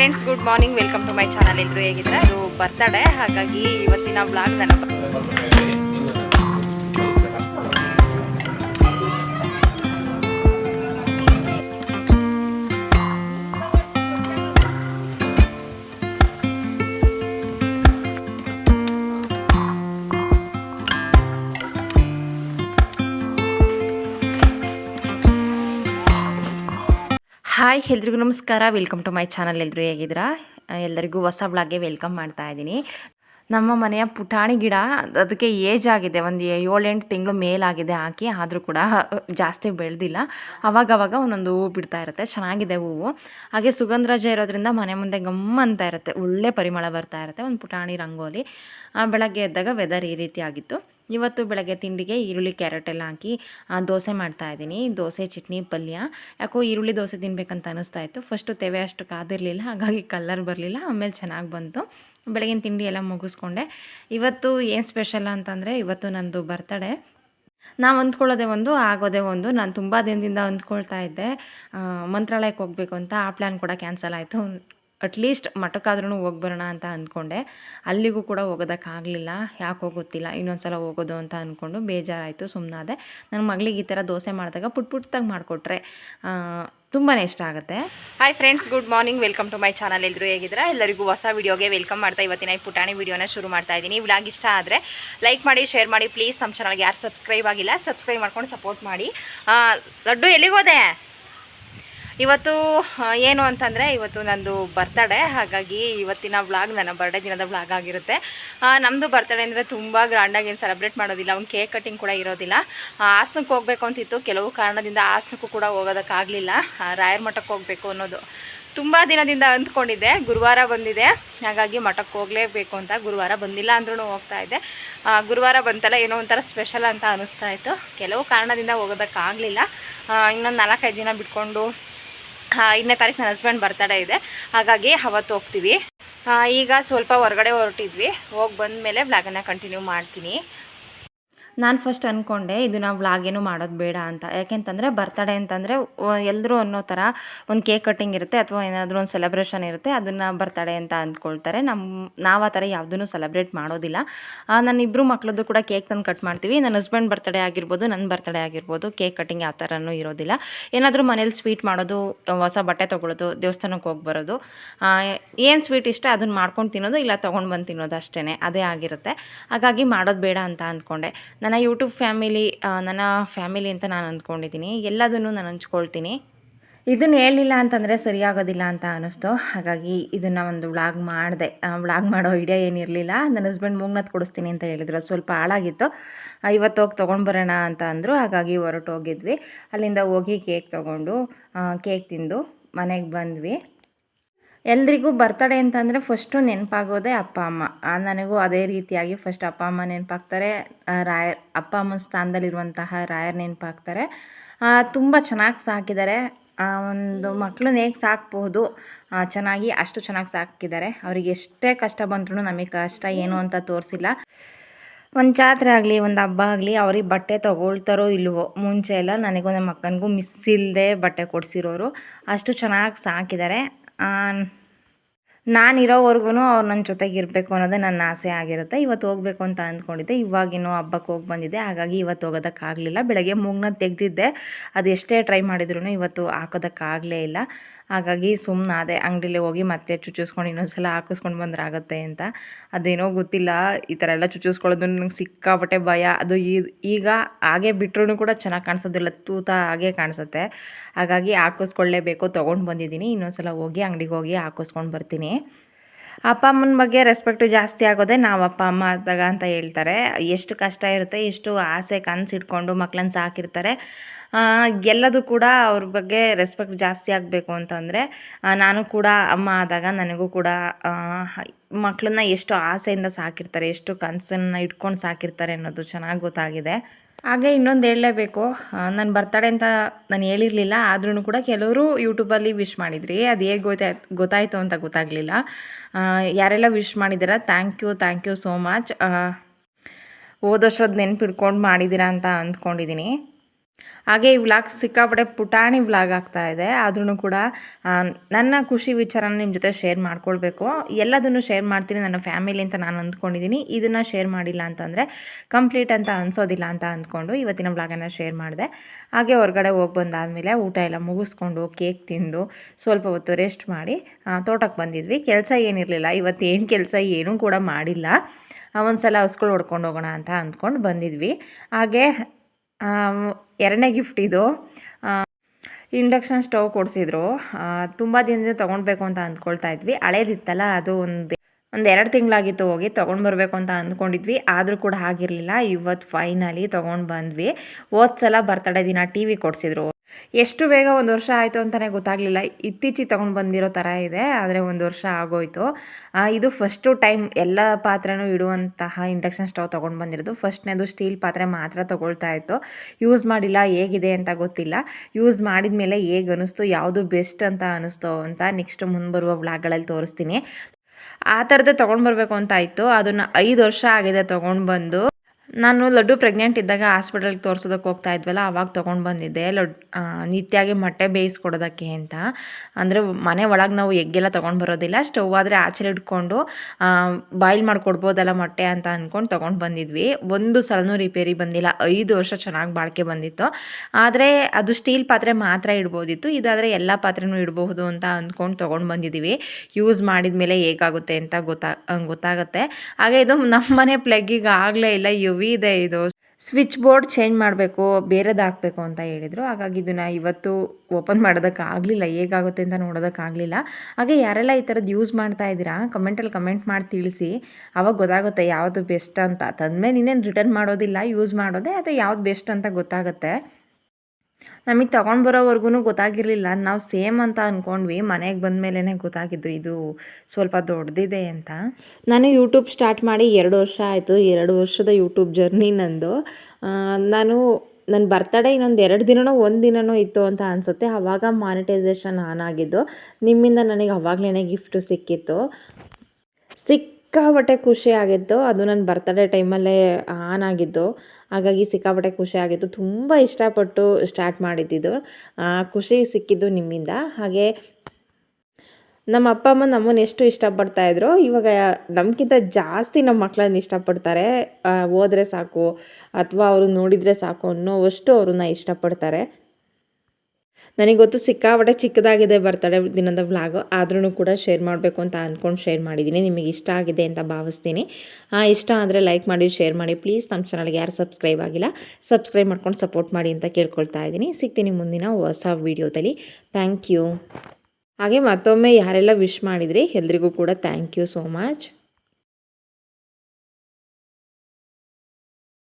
Friends good morning welcome to my channel ಎಲ್ಲರೂ ಹೇಗಿದ್ರೆ ಅದು ಬರ್ತಡೇ ಹಾಗಾಗಿ ಇವತ್ತಿನ ಬ್ಲಾಗ್ ನನ್ನ ಹಾಯ್, ಎಲ್ರಿಗೂ ನಮಸ್ಕಾರ. ವೆಲ್ಕಮ್ ಟು ಮೈ ಚಾನಲ್ ಎಲ್ಲರೂ ಹೇಗಿದ್ದೀರಾ? ಎಲ್ಲರಿಗೂ ಹೊಸ ಬ್ಲಾಗ್ಗೆ ವೆಲ್ಕಮ್ ಮಾಡ್ತಾ ಇದ್ದೀನಿ. ನಮ್ಮ ಮನೆಯ ಪುಟಾಣಿ ಗಿಡ ಅದಕ್ಕೆ ಏಜ್ ಆಗಿದೆ. ಒಂದು ಏಳೆಂಟು ತಿಂಗಳು ಮೇಲಾಗಿದೆ ಹಾಕಿ. ಆದರೂ ಕೂಡ ಜಾಸ್ತಿ ಬೆಳೆದಿಲ್ಲ. ಅವಾಗವಾಗ ಒಂದೊಂದು ಹೂವು ಬಿಡ್ತಾ ಇರುತ್ತೆ. ಚೆನ್ನಾಗಿದೆ ಹೂವು. ಹಾಗೆ ಸುಗಂಧರಾಜ ಇರೋದ್ರಿಂದ ಮನೆ ಮುಂದೆ ಗಮ್ಮ ಅಂತ ಇರುತ್ತೆ. ಒಳ್ಳೆ ಪರಿಮಳ ಬರ್ತಾ ಇರುತ್ತೆ. ಒಂದು ಪುಟಾಣಿ ರಂಗೋಲಿ. ಬೆಳಗ್ಗೆ ಎದ್ದಾಗ ವೆದರ್ ಈ ರೀತಿ ಆಗಿತ್ತು. ಇವತ್ತು ಬೆಳಗ್ಗೆ ತಿಂಡಿಗೆ ಈರುಳ್ಳಿ, ಕ್ಯಾರೆಟ್ ಎಲ್ಲ ಹಾಕಿ ದೋಸೆ ಮಾಡ್ತಾ ಇದ್ದೀನಿ. ದೋಸೆ, ಚಟ್ನಿ, ಪಲ್ಯ. ಯಾಕೋ ಈರುಳ್ಳಿ ದೋಸೆ ತಿನ್ಬೇಕಂತ ಅನಿಸ್ತಾ ಇತ್ತು. ಫಸ್ಟು ತೆವೆ ಅಷ್ಟು ಕಾದಿರಲಿಲ್ಲ, ಹಾಗಾಗಿ ಕಲರ್ ಬರಲಿಲ್ಲ, ಆಮೇಲೆ ಚೆನ್ನಾಗಿ ಬಂತು. ಬೆಳಗಿನ ತಿಂಡಿ ಎಲ್ಲ ಮುಗಿಸ್ಕೊಂಡೆ. ಇವತ್ತು ಏನು ಸ್ಪೆಷಲ್ ಅಂತಂದರೆ, ಇವತ್ತು ನಂದು ಬರ್ತಡೆ. ನಾವು ಅಂದ್ಕೊಳ್ಳೋದೆ ಒಂದು, ಆಗೋದೇ ಒಂದು. ನಾನು ತುಂಬ ದಿನದಿಂದ ಅಂದ್ಕೊಳ್ತಾ ಇದ್ದೆ. ಮಂತ್ರಾಲಯಕ್ಕೆ ಹೋಗಬೇಕು ಅಂತ ಆ ಪ್ಲ್ಯಾನ್ ಕೂಡ ಕ್ಯಾನ್ಸಲ್ ಆಯಿತು. ಅಟ್ಲೀಸ್ಟ್ ಮಠಕ್ಕಾದ್ರೂ ಹೋಗಿ ಬರೋಣ ಅಂತ ಅಂದ್ಕೊಂಡೆ. ಅಲ್ಲಿಗೂ ಕೂಡ ಹೋಗೋದಕ್ಕಾಗಲಿಲ್ಲ. ಯಾಕೆ ಹೋಗುತ್ತಿಲ್ಲ ಇನ್ನೊಂದು ಸಲ ಹೋಗೋದು ಅಂತ ಅಂದ್ಕೊಂಡು ಬೇಜಾರಾಯಿತು ಸುಮ್ಮನಾದೆ ನನ್ನ ಮಗಳಿಗೆ ಈ ಥರ ದೋಸೆ ಮಾಡಿದಾಗ ಪುಟ್ ಪುಟ್ಟಾಗಿ ಮಾಡಿಕೊಟ್ರೆ ತುಂಬಾ ಇಷ್ಟ ಆಗುತ್ತೆ. Hi friends good morning welcome to my channel ಎಲ್ಲರೂ ಹೇಗಿದ್ರೆ ಎಲ್ಲರಿಗೂ ಹೊಸ ವಿಡಿಯೋಗೆ ವೆಲ್ಕಮ್ ಮಾಡ್ತಾ ಇವತ್ತಿನ ಈ ಪುಟಾಣಿ ವಿಡಿಯೋನ ಶುರು ಮಾಡ್ತಾ ಇದ್ದೀನಿ. ವ್ಲಾಗ್ ಇಷ್ಟ ಆದರೆ ಲೈಕ್ ಮಾಡಿ ಶೇರ್ ಮಾಡಿ. ಪ್ಲೀಸ್ ನಮ್ಮ ಚಾನಲ್ಗೆ ಯಾರು ಸಬ್ಸ್ಕ್ರೈಬ್ ಆಗಿಲ್ಲ ಸಬ್ಸ್ಕ್ರೈಬ್ ಮಾಡ್ಕೊಂಡು ಸಪೋರ್ಟ್ ಮಾಡಿ. ಲಡ್ಡು ಎಲ್ಲಿಗೋದೆ ಇವತ್ತು ಏನು ಅಂತಂದರೆ, ಇವತ್ತು ನಂದು ಬರ್ತಡೇ ಹಾಗಾಗಿ ಇವತ್ತಿನ ವ್ಲಾಗ್ ನನ್ನ ಬರ್ಡೇ ದಿನದ ವ್ಲಾಗ್ ಆಗಿರುತ್ತೆ. ನಮ್ಮದು ಬರ್ತಡೇ ಅಂದರೆ ತುಂಬ ಗ್ರ್ಯಾಂಡಾಗಿ ಏನು ಸೆಲೆಬ್ರೇಟ್ ಮಾಡೋದಿಲ್ಲ, ಒಂದು ಕೇಕ್ ಕಟ್ಟಿಂಗ್ ಕೂಡ ಇರೋದಿಲ್ಲ. ಹಾಸನಕ್ಕೆ ಹೋಗಬೇಕು ಅಂತಿತ್ತು, ಕೆಲವು ಕಾರಣದಿಂದ ಹಾಸನಕ್ಕೂ ಕೂಡ ಹೋಗೋದಕ್ಕಾಗಲಿಲ್ಲ. ರಾಯರ ಮಠಕ್ಕೆ ಹೋಗಬೇಕು ಅನ್ನೋದು ತುಂಬ ದಿನದಿಂದ ಅಂದ್ಕೊಂಡಿದ್ದೆ, ಗುರುವಾರ ಬಂದಿದೆ. ಹಾಗಾಗಿ ಮಠಕ್ಕೆ ಹೋಗಲೇಬೇಕು ಅಂತ ಗುರುವಾರ ಬಂದಿಲ್ಲ ಅಂದ್ರೂ ಹೋಗ್ತಾ ಇದ್ದೆ. ಗುರುವಾರ ಬಂತಲ್ಲ, ಏನೋ ಒಂಥರ ಸ್ಪೆಷಲ್ ಅಂತ ಅನ್ನಿಸ್ತಾ ಇತ್ತು. ಕೆಲವು ಕಾರಣದಿಂದ ಹೋಗೋದಕ್ಕಾಗಲಿಲ್ಲ. ಇನ್ನೊಂದು ನಾಲ್ಕೈದು ದಿನ ಬಿಟ್ಕೊಂಡು ಐದನೇ ತಾರೀಕು ನನ್ನ ಹಸ್ಬೆಂಡ್ ಬರ್ತಡೇ ಇದೆ. ಹಾಗಾಗಿ ಅವತ್ತು ಹೋಗ್ತೀವಿ. ಈಗ ಸ್ವಲ್ಪ ಹೊರಗಡೆ ಹೊರಟಿದ್ವಿ. ಹೋಗಿ ಬಂದಮೇಲೆ ಬ್ಲಾಗನ್ನು ಕಂಟಿನ್ಯೂ ಮಾಡ್ತೀನಿ. ನಾನು ಫಸ್ಟ್ ಅಂದ್ಕೊಂಡೆ ಇದನ್ನ ವ್ಲಾಗ್ ಏನು ಮಾಡೋದು ಬೇಡ ಅಂತ. ಯಾಕೆಂತಂದರೆ ಬರ್ತಡೇ ಅಂತಂದರೆ ಎಲ್ಲರೂ ಅನ್ನೋ ಥರ ಒಂದು ಕೇಕ್ ಕಟ್ಟಿಂಗ್ ಇರುತ್ತೆ ಅಥವಾ ಏನಾದರೂ ಒಂದು ಸೆಲೆಬ್ರೇಷನ್ ಇರುತ್ತೆ, ಅದನ್ನು ಬರ್ತಡೇ ಅಂತ ಅಂದ್ಕೊಳ್ತಾರೆ ನಮ್ಮ ನಾವು ಆ ಥರ ಯಾವುದೂ ಸೆಲೆಬ್ರೇಟ್ ಮಾಡೋದಿಲ್ಲ. ನಾನು ಇಬ್ಬರು ಮಕ್ಳದ್ದು ಕೂಡ ಕೇಕ್ ತಂದು ಕಟ್ ಮಾಡ್ತೀವಿ. ನನ್ನ ಹಸ್ಬೆಂಡ್ ಬರ್ತಡೇ ಆಗಿರ್ಬೋದು ನನ್ನ ಬರ್ತಡೇ ಆಗಿರ್ಬೋದು ಕೇಕ್ ಕಟ್ಟಿಂಗ್ ಯಾವ ಥರನೂ ಇರೋದಿಲ್ಲ. ಏನಾದರೂ ಮನೇಲಿ ಸ್ವೀಟ್ ಮಾಡೋದು, ಹೊಸ ಬಟ್ಟೆ ತೊಗೊಳೋದು ದೇವಸ್ಥಾನಕ್ಕೆ ಹೋಗಿ ಬರೋದು ಏನು ಸ್ವೀಟ್ ಇಷ್ಟ ಅದನ್ನು ಮಾಡ್ಕೊಂಡು ತಿನ್ನೋದು, ಇಲ್ಲ ತೊಗೊಂಡು ಬಂದು ತಿನ್ನೋದು ಅಷ್ಟೇ ಅದೇ ಆಗಿರುತ್ತೆ. ಹಾಗಾಗಿ ಮಾಡೋದು ಬೇಡ ಅಂತ ಅಂದ್ಕೊಂಡೆ ನನ್ನ ಯೂಟ್ಯೂಬ್ ಫ್ಯಾಮಿಲಿ ನನ್ನ ಫ್ಯಾಮಿಲಿ ಅಂತ ನಾನು ಅಂದ್ಕೊಂಡಿದ್ದೀನಿ. ಎಲ್ಲದನ್ನು ನಾನು ಹಂಚ್ಕೊಳ್ತೀನಿ. ಇದನ್ನು ಹೇಳಲಿಲ್ಲ ಅಂತಂದರೆ ಸರಿಯಾಗೋದಿಲ್ಲ ಅಂತ ಅನ್ನಿಸ್ತು. ಹಾಗಾಗಿ ಇದನ್ನು ಒಂದು ವ್ಲಾಗ್ ಮಾಡಿದೆ. ವ್ಲಾಗ್ ಮಾಡೋ ಐಡಿಯಾ ಏನಿರಲಿಲ್ಲ. ನನ್ನ ಹಸ್ಬೆಂಡ್ ಮೂಗ್ನತ್ ಕೊಡಿಸ್ತೀನಿ ಅಂತ ಹೇಳಿದ್ರು. ಸ್ವಲ್ಪ ಹಾಳಾಗಿತ್ತು. ಇವತ್ತು ಹೋಗಿ ತೊಗೊಂಡು ಬರೋಣ ಅಂತ ಅಂದರು. ಹಾಗಾಗಿ ಹೊರಟು ಹೋಗಿದ್ವಿ ಅಲ್ಲಿಂದ ಹೋಗಿ ಕೇಕ್ ತೊಗೊಂಡು ಕೇಕ್ ತಿಂದು ಮನೆಗೆ ಬಂದ್ವಿ. ಎಲ್ರಿಗೂ ಬರ್ತಡೇ ಅಂತಂದರೆ ಫಸ್ಟು ನೆನಪಾಗೋದೇ ಅಪ್ಪ, ಅಮ್ಮ. ನನಗೂ ಅದೇ ರೀತಿಯಾಗಿ ಫಸ್ಟ್ ಅಪ್ಪ, ಅಮ್ಮ ನೆನಪಾಗ್ತಾರೆ. ರಾಯರ್, ಅಪ್ಪ, ಅಮ್ಮನ ಸ್ಥಾನದಲ್ಲಿರುವಂತಹ ರಾಯರ್ ನೆನಪಾಗ್ತಾರೆ. ತುಂಬ ಚೆನ್ನಾಗಿ ಸಾಕಿದ್ದಾರೆ. ಒಂದು ಮಕ್ಕಳನ್ನ ಹೇಗೆ ಸಾಕ್ಬೋದು ಚೆನ್ನಾಗಿ ಅಷ್ಟು ಚೆನ್ನಾಗಿ ಸಾಕಿದ್ದಾರೆ. ಅವ್ರಿಗೆ ಎಷ್ಟೇ ಕಷ್ಟ ಬಂದ್ರೂ ನಮಗೆ ಕಷ್ಟ ಏನು ಅಂತ ತೋರಿಸಿಲ್ಲ. ಒಂದು ಜಾತ್ರೆ ಆಗಲಿ, ಒಂದು ಹಬ್ಬ ಆಗಲಿ, ಅವ್ರಿಗೆ ಬಟ್ಟೆ ತೊಗೊಳ್ತಾರೋ ಇಲ್ವೋ, ಮುಂಚೆ ಎಲ್ಲ ನನಗೂ ನಮ್ಮ ಅಕ್ಕನಿಗೂ ಮಿಸ್ ಇಲ್ಲದೆ ಬಟ್ಟೆ ಕೊಡಿಸಿರೋರು. ಅಷ್ಟು ಚೆನ್ನಾಗಿ ಸಾಕಿದ್ದಾರೆ. ನಾನು ಇರೋವರೆಗೂ ಅವ್ರು ನನ್ನ ಜೊತೆಗೆ ಇರಬೇಕು ಅನ್ನೋದೇ ನನ್ನ ಆಸೆ ಆಗಿರುತ್ತೆ. ಇವತ್ತು ಹೋಗಬೇಕು ಅಂತ ಅಂದ್ಕೊಂಡಿದ್ದೆ. ಇವಾಗಿನ್ನೂ ಹಬ್ಬಕ್ಕೆ ಹೋಗಿ ಬಂದಿದ್ದೆ. ಹಾಗಾಗಿ ಇವತ್ತು ಹೋಗೋದಕ್ಕಾಗಲಿಲ್ಲ. ಬೆಳಗ್ಗೆ ಮೂಗ್ನ ತೆಗೆದಿದ್ದೆ. ಅದು ಎಷ್ಟೇ ಟ್ರೈ ಮಾಡಿದ್ರು ಇವತ್ತು ಹಾಕೋದಕ್ಕಾಗಲೇ ಇಲ್ಲ. ಹಾಗಾಗಿ ಸುಮ್ಮನಾದೆ ಅಂಗಡಿಲೇ ಹೋಗಿ ಮತ್ತೆ ಚುಚ್ಚಿಸ್ಕೊಂಡು ಇನ್ನೊಂದ್ಸಲ ಹಾಕಿಸ್ಕೊಂಡು ಬಂದ್ರೆ ಆಗುತ್ತೆ ಅಂತ. ಅದೇನೋ ಗೊತ್ತಿಲ್ಲ, ಈ ಥರ ಎಲ್ಲ ಚುಚ್ಚಿಸ್ಕೊಳ್ಳೋದು ನನಗೆ ಸಿಕ್ಕಾಪಟ್ಟೆ ಭಯ. ಅದು ಈಗ ಹಾಗೆ ಬಿಟ್ರೂ ಕೂಡ ಚೆನ್ನಾಗಿ ಕಾಣಿಸೋದಿಲ್ಲ, ತೂತ ಹಾಗೆ ಕಾಣಿಸುತ್ತೆ. ಹಾಗಾಗಿ ಹಾಕಿಸ್ಕೊಳ್ಳೇಬೇಕು, ತೊಗೊಂಡು ಬಂದಿದ್ದೀನಿ. ಇನ್ನೊಂದ್ಸಲ ಹೋಗಿ ಅಂಗಡಿಗೆ ಹೋಗಿ ಹಾಕಿಸ್ಕೊಂಡು ಬರ್ತೀನಿ. ಅಪ್ಪ ಅಮ್ಮನ ಬಗ್ಗೆ ರೆಸ್ಪೆಕ್ಟು ಜಾಸ್ತಿ ಆಗೋದೇ ನಾವು ಅಪ್ಪ, ಅಮ್ಮ ಆದಾಗ ಅಂತ ಹೇಳ್ತಾರೆ. ಎಷ್ಟು ಕಷ್ಟ ಇರುತ್ತೆ, ಎಷ್ಟು ಆಸೆ ಕನಸು ಇಟ್ಕೊಂಡು ಮಕ್ಕಳನ್ನ ಸಾಕಿರ್ತಾರೆ. ಎಲ್ಲದೂ ಕೂಡ ಅವ್ರ ಬಗ್ಗೆ ರೆಸ್ಪೆಕ್ಟ್ ಜಾಸ್ತಿ ಆಗಬೇಕು ಅಂತಂದರೆ ನಾನು ಕೂಡ ಅಮ್ಮ ಆದಾಗ ನನಗೂ ಕೂಡ ಮಕ್ಕಳನ್ನ ಎಷ್ಟು ಆಸೆಯಿಂದ ಸಾಕಿರ್ತಾರೆ, ಎಷ್ಟು ಕನಸನ್ನು ಇಟ್ಕೊಂಡು ಸಾಕಿರ್ತಾರೆ ಅನ್ನೋದು ಚೆನ್ನಾಗಿ ಗೊತ್ತಾಗಿದೆ. ಹಾಗೆ ಇನ್ನೊಂದು ಹೇಳಲೇಬೇಕು. ನಾನು ಬರ್ತಡೆ ಅಂತ ನಾನು ಹೇಳಿರಲಿಲ್ಲ ಆದ್ರೂ ಕೂಡ ಕೆಲವರು ಯೂಟ್ಯೂಬಲ್ಲಿ ವಿಶ್ ಮಾಡಿದ್ರಿ. ಅದು ಹೇಗೆ ಗೊತ್ತಾಯ್ತು ಗೊತ್ತಾಯಿತು ಅಂತ ಗೊತ್ತಾಗಲಿಲ್ಲ. ಯಾರೆಲ್ಲ ವಿಶ್ ಮಾಡಿದ್ದೀರಾ thank you thank you so much ಹೋದ ವರ್ಷದ ನೆನ್ಪಿಡ್ಕೊಂಡು ಮಾಡಿದ್ದೀರಾ ಅಂತ ಅಂದ್ಕೊಂಡಿದ್ದೀನಿ ಹಾಗೆ ಈ ವ್ಲಾಗ್ ಸಿಕ್ಕಾಪಟ್ಟೆ ಪುಟಾಣಿ ವ್ಲಾಗ್ ಆಗ್ತಾ ಇದೆ. ಆದ್ರೂ ಕೂಡ ನನ್ನ ಖುಷಿ ವಿಚಾರನ ನಿಮ್ಮ ಜೊತೆ ಶೇರ್ ಮಾಡ್ಕೊಳ್ಬೇಕು. ಎಲ್ಲದನ್ನು ಶೇರ್ ಮಾಡ್ತೀನಿ, ನನ್ನ ಫ್ಯಾಮಿಲಿ ಅಂತ ನಾನು ಅಂದ್ಕೊಂಡಿದ್ದೀನಿ ಇದನ್ನು ಶೇರ್ ಮಾಡಿಲ್ಲ ಅಂತಂದರೆ ಕಂಪ್ಲೀಟ್ ಅಂತ ಅನಿಸೋದಿಲ್ಲ ಅಂತ ಅಂದ್ಕೊಂಡು ಇವತ್ತಿನ ವ್ಲಾಗನ್ನು ಶೇರ್ ಮಾಡಿದೆ. ಹಾಗೆ ಹೊರಗಡೆ ಹೋಗಿ ಬಂದಾದಮೇಲೆ ಊಟ ಎಲ್ಲ ಮುಗಿಸ್ಕೊಂಡು ಕೇಕ್ ತಿಂದು ಸ್ವಲ್ಪ ಹೊತ್ತು ರೆಸ್ಟ್ ಮಾಡಿ ತೋಟಕ್ಕೆ ಬಂದಿದ್ವಿ. ಕೆಲಸ ಏನಿರಲಿಲ್ಲ, ಇವತ್ತು ಏನು ಕೆಲಸ ಏನೂ ಕೂಡ ಮಾಡಿಲ್ಲ. ಒಂದು ಸಲ ಹಸ್ಗಳು ಹೊಡ್ಕೊಂಡು ಹೋಗೋಣ ಅಂತ ಅಂದ್ಕೊಂಡು ಬಂದಿದ್ವಿ. ಹಾಗೆ ಎರಡನೇ ಗಿಫ್ಟ್ ಇದು. ಇಂಡಕ್ಷನ್ ಸ್ಟವ್ ಕೊಡಿಸಿದ್ರು. ತುಂಬ ದಿನದಿಂದ ತೊಗೊಳ್ಬೇಕು ಅಂತ ಅಂದ್ಕೊಳ್ತಾ ಇದ್ವಿ. ಹಳೇದಿತ್ತಲ್ಲ, ಅದು ಒಂದು ಒಂದು ಎರಡು ತಿಂಗಳಾಗಿತ್ತು ಹೋಗಿ ತೊಗೊಂಡು ಬರಬೇಕು ಅಂತ ಅಂದ್ಕೊಂಡಿದ್ವಿ. ಆದರೂ ಕೂಡ ಆಗಿರಲಿಲ್ಲ. ಇವತ್ತು ಫೈನಲಿ ತೊಗೊಂಡು ಬಂದ್ವಿ. ಹೋದ ಸಲ ಬರ್ತಡೇ ದಿನ ಟಿ ವಿ ಕೊಡಿಸಿದ್ರು. ಎಷ್ಟು ಬೇಗ ಒಂದು ವರ್ಷ ಆಯಿತು ಅಂತಲೇ ಗೊತ್ತಾಗಲಿಲ್ಲ. ಇತ್ತೀಚೆಗೆ ತೊಗೊಂಡು ಬಂದಿರೋ ಥರ ಇದೆ, ಆದರೆ ಒಂದು ವರ್ಷ ಆಗೋಯ್ತು. ಇದು ಫಸ್ಟು ಟೈಮ್ ಎಲ್ಲ ಪಾತ್ರೆನೂ ಇಡುವಂತಹ ಇಂಡಕ್ಷನ್ ಸ್ಟವ್ ತೊಗೊಂಡು ಬಂದಿರೋದು. ಫಸ್ಟ್ನೇದು ಸ್ಟೀಲ್ ಪಾತ್ರೆ ಮಾತ್ರ ತೊಗೊಳ್ತಾ ಇತ್ತು. ಯೂಸ್ ಮಾಡಿಲ್ಲ, ಹೇಗಿದೆ ಅಂತ ಗೊತ್ತಿಲ್ಲ. ಯೂಸ್ ಮಾಡಿದ ಮೇಲೆ ಹೇಗೆ ಅನ್ನಿಸ್ತು ಯಾವುದು ಬೆಸ್ಟ್ ಅಂತ ಅನ್ನಿಸ್ತು ಅಂತ ನೆಕ್ಸ್ಟ್ ಬರುವ ವ್ಲಾಗ್ಗಳಲ್ಲಿ ತೋರಿಸ್ತೀನಿ. ಆ ಥರದ್ದೇ ತೊಗೊಂಡು ಬರಬೇಕು ಅಂತ ಇತ್ತು. ಅದನ್ನು ಐದು ವರ್ಷ ಆಗಿದೆ ತೊಗೊಂಡು ಬಂದು. ನಾನು ಲಡ್ಡು ಪ್ರೆಗ್ನೆಂಟ್ ಇದ್ದಾಗ ಹಾಸ್ಪಿಟಲ್ಗೆ ತೋರಿಸೋದಕ್ಕೆ ಹೋಗ್ತಾ ಇದ್ವಲ್ಲ ಆವಾಗ ತೊಗೊಂಡು ಬಂದಿದ್ದೆ. ಲಡ್ ನಿತ್ಯಾಗಿ ಮೊಟ್ಟೆ ಬೇಯಿಸ್ಕೊಡೋದಕ್ಕೆ ಅಂತ. ಅಂದರೆ ಮನೆ ಒಳಗೆ ನಾವು ಎಗ್ಗೆಲ್ಲ ತೊಗೊಂಡು ಬರೋದಿಲ್ಲ ಸ್ಟವ್ ಆದರೆ ಆಚೆ ಇಟ್ಕೊಂಡು ಬಾಯ್ಲ್ ಮಾಡಿಕೊಡ್ಬೋದಲ್ಲ ಮೊಟ್ಟೆ ಅಂತ ಅಂದ್ಕೊಂಡು ತೊಗೊಂಡು ಬಂದಿದ್ವಿ. ಒಂದು ಸಲನೂ ರಿಪೇರಿ ಬಂದಿಲ್ಲ, ಐದು ವರ್ಷ ಚೆನ್ನಾಗಿ ಬಾಳಿಕೆ ಬಂದಿತ್ತು. ಆದರೆ ಅದು ಸ್ಟೀಲ್ ಪಾತ್ರೆ ಮಾತ್ರ ಇಡ್ಬೋದಿತ್ತು, ಇದಾದರೆ ಎಲ್ಲ ಪಾತ್ರೆನೂ ಇಡಬಹುದು ಅಂತ ಅಂದ್ಕೊಂಡು ತೊಗೊಂಡು ಬಂದಿದ್ದೀವಿ ಯೂಸ್ ಮಾಡಿದ ಮೇಲೆ ಹೇಗಾಗುತ್ತೆ ಅಂತ ಗೊತ್ತಾ ಗೊತ್ತಾಗುತ್ತೆ. ಹಾಗೆ ಇದು ನಮ್ಮ ಮನೆ ಪ್ಲಗ್ಗಿಗೆ ಆಗಲೇ ಇಲ್ಲ ಯು ವಿ ಇದೆ ಇದು. ಸ್ವಿಚ್ ಬೋರ್ಡ್ ಚೇಂಜ್ ಮಾಡಬೇಕು, ಬೇರೆದು ಹಾಕಬೇಕು ಅಂತ ಹೇಳಿದರು. ಹಾಗಾಗಿ ಇದನ್ನು ಇವತ್ತು ಓಪನ್ ಮಾಡೋದಕ್ಕಾಗಲಿಲ್ಲ ಹೇಗಾಗುತ್ತೆ ಅಂತ ನೋಡೋದಕ್ಕಾಗಲಿಲ್ಲ ಹಾಗೆ ಯಾರೆಲ್ಲ ಈ ಥರದ್ದು ಯೂಸ್ ಮಾಡ್ತಾ ಇದ್ದೀರಾ ಕಮೆಂಟಲ್ಲಿ ಕಮೆಂಟ್ ಮಾಡಿ ತಿಳಿಸಿ. ಆವಾಗ ಗೊತ್ತಾಗುತ್ತೆ ಯಾವುದು ಬೆಸ್ಟ್ ಅಂತ. ತಂದಮೇಲೆ ಇನ್ನೇನು ರಿಟರ್ನ್ ಮಾಡೋದಿಲ್ಲ ಯೂಸ್ ಮಾಡೋದೇ, ಅದೇ ಯಾವ್ದು ಬೆಸ್ಟ್ ಅಂತ ಗೊತ್ತಾಗುತ್ತೆ. ನಮಗೆ ತೊಗೊಂಡು ಬರೋವರೆಗೂ ಗೊತ್ತಾಗಿರಲಿಲ್ಲ. ನಾವು ಸೇಮ್ ಅಂತ ಅಂದ್ಕೊಂಡ್ವಿ ಮನೆಗೆ ಬಂದ ಮೇಲೇ ಗೊತ್ತಾಗಿದ್ದು ಇದು ಸ್ವಲ್ಪ ದೊಡ್ಡದಿದೆ ಅಂತ. ನಾನು ಯೂಟ್ಯೂಬ್ ಸ್ಟಾರ್ಟ್ ಮಾಡಿ ಎರಡು ವರ್ಷ ಆಯಿತು. ಎರಡು ವರ್ಷದ ಯೂಟ್ಯೂಬ್ ಜರ್ನಿ ನಂದು. ನಾನು ನನ್ನ ಬರ್ತಡೇ ಇನ್ನೊಂದು ಎರಡು ದಿನನೋ ಒಂದು ದಿನನೋ ಇತ್ತು ಅಂತ ಅನಿಸುತ್ತೆ. ಆವಾಗ ಮಾನಿಟೈಸೇಷನ್ ಆನ್ ಆಗಿದ್ದು. ನಿಮ್ಮಿಂದ ನನಗೆ ಅವಾಗಲೇ ಗಿಫ್ಟು ಸಿಕ್ಕಿತ್ತು. ಸಿಕ್ಕಾಪಟ್ಟೆ ಖುಷಿ ಆಗಿತ್ತು. ಅದು ನನ್ನ ಬರ್ತಡೇ ಟೈಮಲ್ಲೇ ಆನ್ ಆಗಿದ್ದು. ಹಾಗಾಗಿ ಸಿಕ್ಕಾಪಟ್ಟೆ ಖುಷಿ ಆಗಿತ್ತು ತುಂಬ ಇಷ್ಟಪಟ್ಟು ಸ್ಟಾರ್ಟ್ ಮಾಡಿದ್ದಿದ್ದು ಖುಷಿ ಸಿಕ್ಕಿದ್ದು ನಿಮ್ಮಿಂದ. ಹಾಗೆ ನಮ್ಮ ಅಪ್ಪ, ಅಮ್ಮ ನಮ್ಮನ್ನು ಎಷ್ಟು ಇಷ್ಟಪಡ್ತಾ ಇದ್ರು. ಇವಾಗ ನಮಗಿಂತ ಜಾಸ್ತಿ ನಮ್ಮ ಮಕ್ಕಳನ್ನ ಇಷ್ಟಪಡ್ತಾರೆ. ಹೋದ್ರೆ ಸಾಕು. ಅಥವಾ ಅವರು ನೋಡಿದರೆ ಸಾಕು ಅನ್ನೋವಷ್ಟು ಅವ್ರನ್ನ ಇಷ್ಟಪಡ್ತಾರೆ. ನನಗೆ ಗೊತ್ತು ಸಿಕ್ಕಾಪಟ್ಟೆ ಚಿಕ್ಕದಾಗಿದೆ ಬರ್ತಡೇ ದಿನದ ವ್ಲಾಗು. ಆದ್ರೂ ಕೂಡ ಶೇರ್ ಮಾಡಬೇಕು ಅಂತ ಅಂದ್ಕೊಂಡು ಶೇರ್ ಮಾಡಿದ್ದೀನಿ. ನಿಮಗೆ ಇಷ್ಟ ಆಗಿದೆ ಅಂತ ಭಾವಿಸ್ತೀನಿ. ಇಷ್ಟ ಆದರೆ ಲೈಕ್ ಮಾಡಿ, ಶೇರ್ ಮಾಡಿ. ಪ್ಲೀಸ್ ನಮ್ಮ ಚಾನಲ್ಗೆ ಯಾರು ಸಬ್ಸ್ಕ್ರೈಬ್ ಆಗಿಲ್ಲ, ಸಬ್ಸ್ಕ್ರೈಬ್ ಮಾಡ್ಕೊಂಡು ಸಪೋರ್ಟ್ ಮಾಡಿ ಅಂತ ಕೇಳ್ಕೊಳ್ತಾ ಇದ್ದೀನಿ. ಸಿಗ್ತೀನಿ ಮುಂದಿನ ಹೊಸ ವೀಡಿಯೋದಲ್ಲಿ. Thank you. ಹಾಗೆ ಮತ್ತೊಮ್ಮೆ ಯಾರೆಲ್ಲ ವಿಶ್ ಮಾಡಿದ್ರಿ, ಎಲ್ರಿಗೂ ಕೂಡ ಥ್ಯಾಂಕ್ ಯು ಸೋ ಮಚ್.